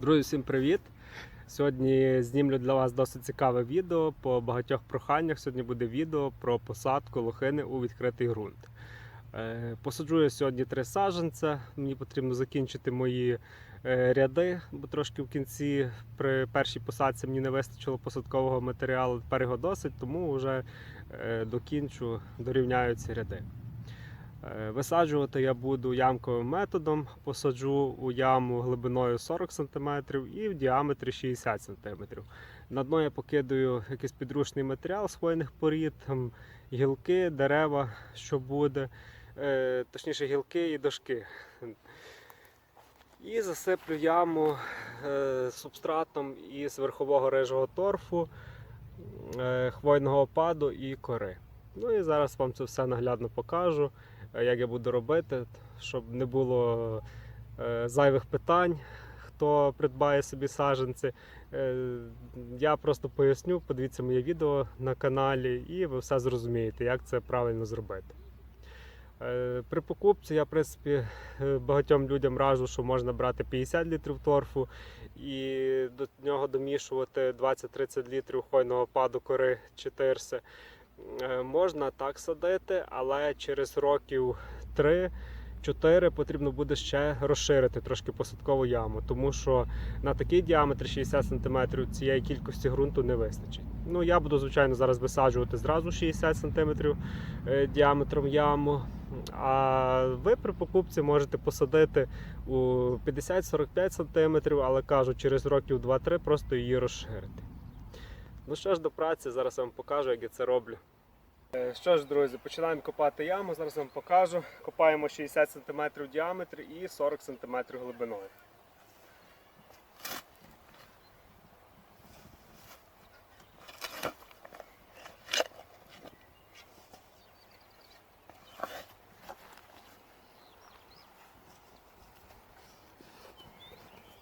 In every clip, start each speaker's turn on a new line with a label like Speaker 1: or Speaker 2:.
Speaker 1: Друзі, всім привіт! Сьогодні знімлю для вас досить цікаве відео по багатьох проханнях. Сьогодні буде відео про посадку лохини у відкритий ґрунт. Е, Посаджу я сьогодні три саджанця. Мені потрібно закінчити мої е, ряди, бо трошки в кінці при першій посадці мені не вистачило посадкового матеріалу. Тепер його досить, тому вже е, докінчу, дорівняю ці ряди. Е, Висаджувати я буду ямковим методом. Посаджу у яму глибиною 40 см і в діаметрі 60 см. На дно я покидаю якийсь підручний матеріал з хвойних порід, гілки, дерева, що буде, е, точніше гілки і дошки. І засиплю яму е, субстратом із верхового рижого торфу, хвойного опаду і кори. Ну і зараз вам це все наглядно покажу як я буду робити, щоб не було е, зайвих питань, хто придбає собі саджанці. Е, я просто поясню, подивіться моє відео на каналі, і ви все зрозумієте, як це правильно зробити. Е, При покупці я, в принципі, е, багатьом людям раджу, що можна брати 50 літрів торфу і до нього домішувати 20-30 літрів хвойного паду кори чи тирси. Е, Можна так садити, але через років 3-4 потрібно буде ще розширити трошки посадкову яму, тому що на такий діаметр 60 см цієї кількості ґрунту не вистачить. Ну, я буду, звичайно, зараз висаджувати зразу 60 см е, діаметром яму. А ви при покупці можете посадити у 50-45 см, але кажу, через років 2-3 просто її розширити. Ну що ж до праці, зараз вам покажу, як я це роблю. Е, Що ж, друзі, починаємо копати яму. Зараз вам покажу. Копаємо 60 см в діаметрі і 40 см глибиною.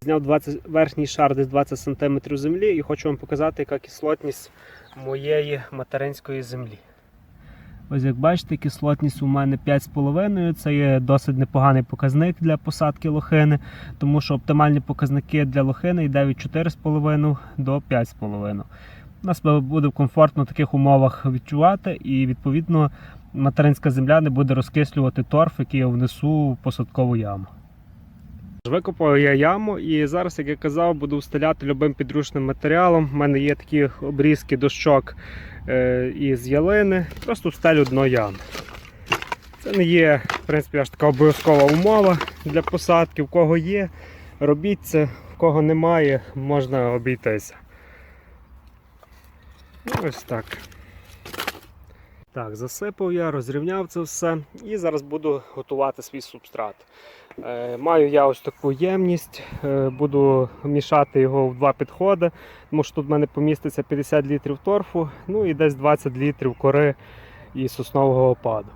Speaker 1: Зняв 20, верхній шар десь 20 см землі і хочу вам показати, яка кислотність моєї материнської землі. Ось як бачите, кислотність у мене 5,5. Це є досить непоганий показник для посадки лохини, тому що оптимальні показники для лохини йде від 4,5 до 5,5. У Нас буде комфортно в таких умовах відчувати, і відповідно материнська земля не буде розкислювати торф, який я внесу в посадкову яму. Викопав я яму і зараз, як я казав, буду вставляти любим підручним матеріалом. У мене є такі обрізки дощок е, із ялини. Просто встелю дно ями. Це не є, в принципі, аж така обов'язкова умова для посадки. В кого є, робіть це, в кого немає, можна обійтися. Ну, Ось так. Так, засипав я, розрівняв це все і зараз буду готувати свій субстрат. Е, Маю я ось таку ємність, е, буду мішати його в два підходи, тому що тут в мене поміститься 50 літрів торфу, ну і десь 20 літрів кори і соснового опаду.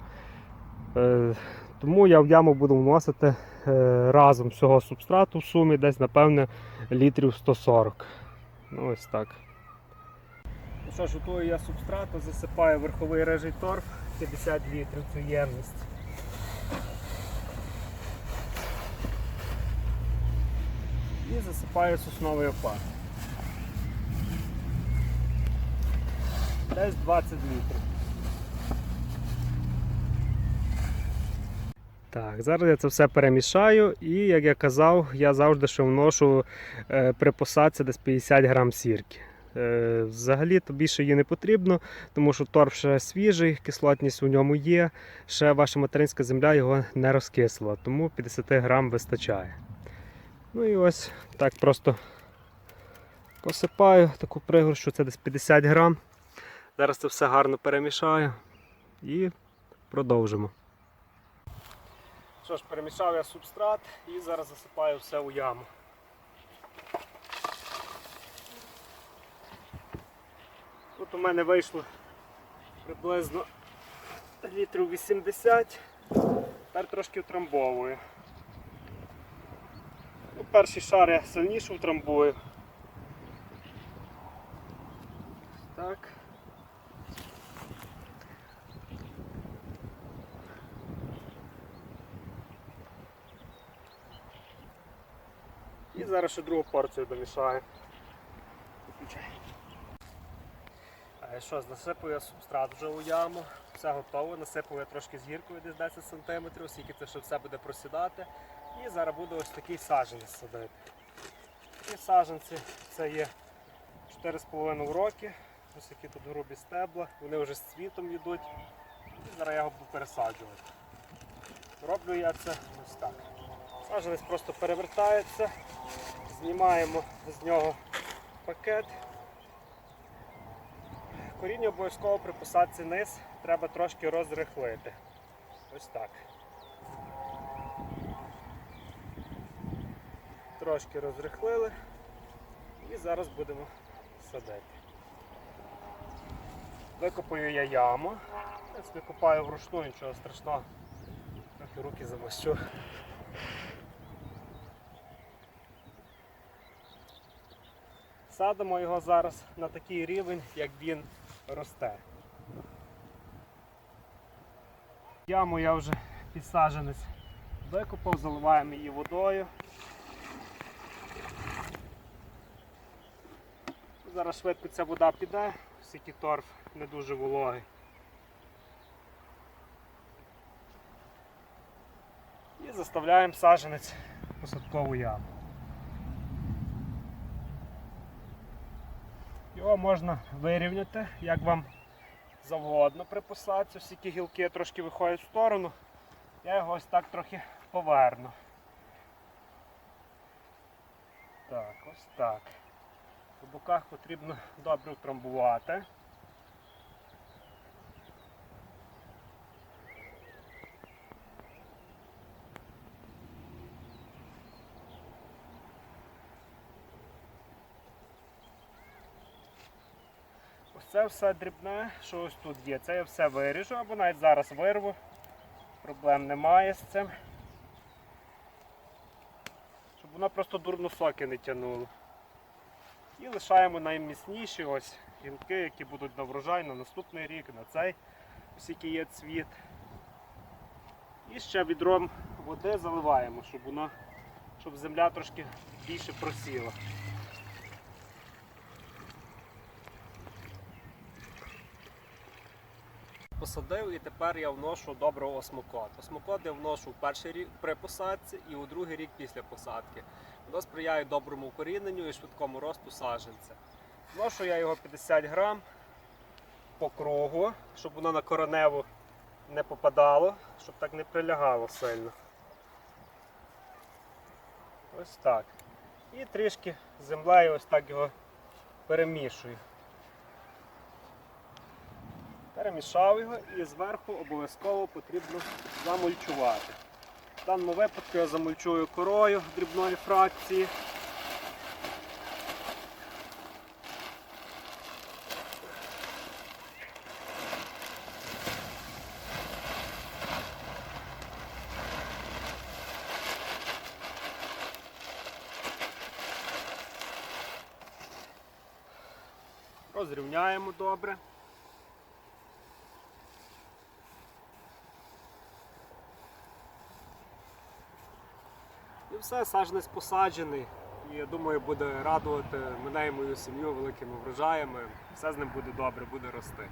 Speaker 1: Е, Тому я в яму буду вносити е, разом всього субстрату в сумі десь, напевне, літрів 140. Ну, ось так. Що ж, готую я субстрату, засипаю верховий режий торф 50 літрів цю ємність. І засипаю сосновий опад. Десь 20 літрів. Так, зараз я це все перемішаю і, як я казав, я завжди ще вношу е, при посадці десь 50 грам сірки. Е, Взагалі то більше її не потрібно, тому що торф ще свіжий, кислотність у ньому є. Ще ваша материнська земля його не розкислила, тому 50 грам вистачає. Ну і ось так просто посипаю таку пригорщу, це десь 50 грам. Зараз це все гарно перемішаю і продовжимо. Що ж, перемішав я субстрат і зараз засипаю все у яму. Тут у мене вийшло приблизно літрів 80, тепер трошки втрамбовую. Ну, перший шар я сильніше втрамбую. Так. І зараз ще другу порцію домішаю. Е, Що, ж, насипую я субстрат вже у яму, все готово. Насипую я трошки з гіркою десь 10 см, оскільки це ще все буде просідати. І зараз буду ось такий саджанець садити. Такі саджанці це є 4,5 роки. Ось які тут грубі стебла, вони вже з цвітом йдуть. І зараз я його буду пересаджувати. Роблю я це ось так. Саджанець просто перевертається, знімаємо з нього пакет. Коріння обов'язково при посадці низ треба трошки розрихлити. Ось так. Трошки розрихлили і зараз будемо садити. Викопаю я яму. Ось Викопаю вручну, нічого страшного. Трохи руки замащу. Садимо його зараз на такий рівень, як він росте. Яму я вже підсадженець викопав, заливаємо її водою. Зараз швидко ця вода піде, оскільки торф не дуже вологий. І заставляємо саджанець в посадкову яму. Його можна вирівняти, як вам завгодно при Всі ті гілки трошки виходять в сторону. Я його ось так трохи поверну. Так, ось так. По боках потрібно добре утрамбувати. Це все дрібне, що ось тут є. Це я все виріжу або навіть зараз вирву. Проблем немає з цим. Щоб воно просто дурно соки не тягнуло. І лишаємо найміцніші ось гілки, які будуть на врожай на наступний рік, на цей, оскільки є цвіт. І ще відром води заливаємо, щоб воно, щоб земля трошки більше просіла. Посадив і тепер я вношу добре осмокот. Осмокот я вношу перший рік при посадці і у другий рік після посадки. Воно сприяє доброму укоріненню і швидкому росту саджанця. Вношу я його 50 грам по кругу, щоб воно на короневу не попадало, щоб так не прилягало сильно. Ось так. І трішки землею ось так його перемішую. Перемішав його і зверху обов'язково потрібно замульчувати. В даному випадку я замульчую корою дрібної фракції. Розрівняємо добре. Все, саджанець посаджений. І я думаю, буде радувати мене і мою сім'ю великими врожаями. Все з ним буде добре, буде рости.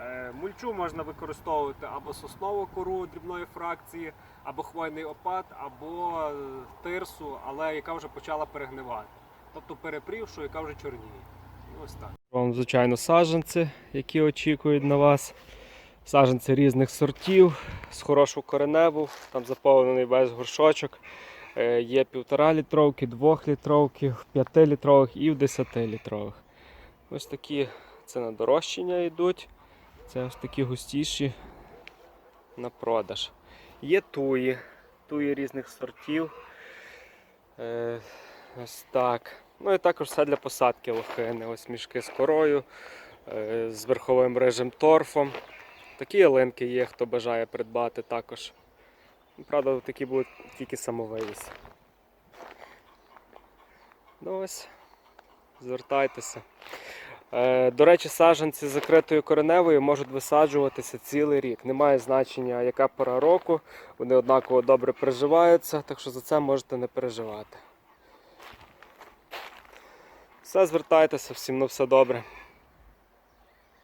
Speaker 1: Е, Мульчу можна використовувати або соснову кору дрібної фракції, або хвойний опад, або е, тирсу, але яка вже почала перегнивати. Тобто перепрівшу, яка вже чорніє. Ну, Ось так. Вам, звичайно, саджанці, які очікують на вас. Саджанці різних сортів, з хорошу кореневу, там заповнений весь горшочок. Е, Є півтора літровки, двохлітровки, п'ятилітрових і в десятилітрових. Ось такі це на дорощення йдуть. Це ось такі густіші на продаж. Є туї, туї різних сортів. Е, ось так. Ну і також все для посадки лохини. Ось мішки з корою, е, з верховим рижим торфом. Такі ялинки є, хто бажає придбати також. Правда, такі будуть тільки самовивіз. Ну ось, звертайтеся. Е, До речі, саджанці з закритою кореневою можуть висаджуватися цілий рік. Немає значення, яка пора року. Вони однаково добре приживаються, так що за це можете не переживати. Все звертайтеся, всім на все добре.